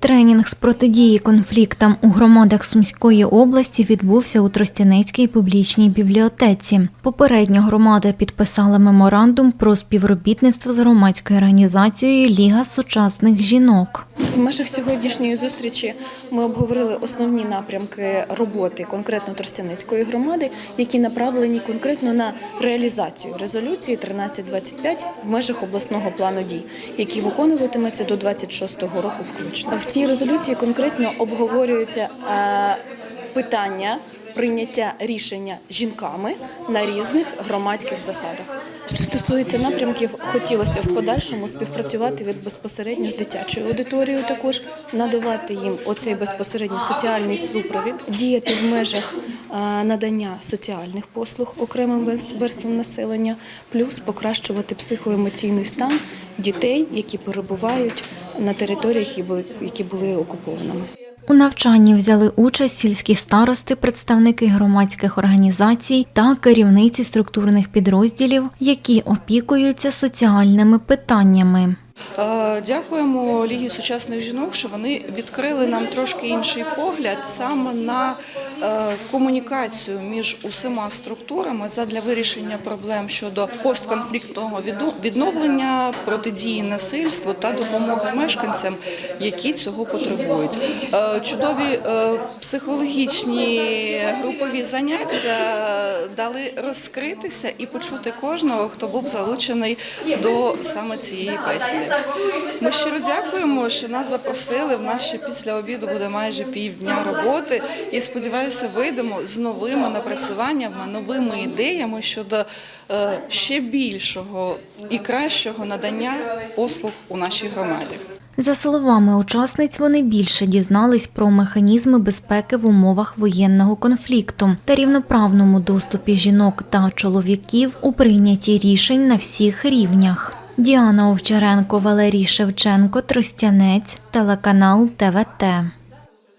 Тренінг з протидії конфліктам у громадах Сумської області відбувся у Тростянецькій публічній бібліотеці. Попередньо громада підписала меморандум про співробітництво з громадською організацією Ліга сучасних жінок. В межах сьогоднішньої зустрічі ми обговорили основні напрямки роботи конкретно Тростяницької громади, які направлені конкретно на реалізацію резолюції 1325 в межах обласного плану дій, який виконуватиметься до 26-го року включно. В цій резолюції конкретно обговорюються е, питання прийняття рішення жінками на різних громадських засадах. Що стосується напрямків, хотілося в подальшому співпрацювати від безпосередньо з дитячою аудиторією, також надавати їм оцей безпосередньо соціальний супровід, діяти в межах е, надання соціальних послуг окремим верствам населення, плюс покращувати психоемоційний стан дітей, які перебувають на територіях, які були окупованими. У навчанні взяли участь сільські старости, представники громадських організацій та керівниці структурних підрозділів, які опікуються соціальними питаннями. Е, Дякуємо Лігі сучасних жінок, що вони відкрили нам трошки інший погляд саме на комунікацію між усіма структурами задля вирішення проблем щодо постконфліктного відновлення, протидії насильству та допомоги мешканцям, які цього потребують. Е, Чудові е, психологічні групові заняття дали розкритися і почути кожного, хто був залучений до саме цієї бесіди. Ми щиро дякуємо, що нас запросили. В нас ще після обіду буде майже півдня роботи. І сподіваюся, вийдемо з новими напрацюваннями, новими ідеями щодо е, ще більшого і кращого надання послуг у нашій громаді. За словами учасниць, вони більше дізнались про механізми безпеки в умовах воєнного конфлікту та рівноправному доступі жінок та чоловіків у прийнятті рішень на всіх рівнях. Діана Овчаренко, Валерій Шевченко, Тростянець, телеканал ТВТ.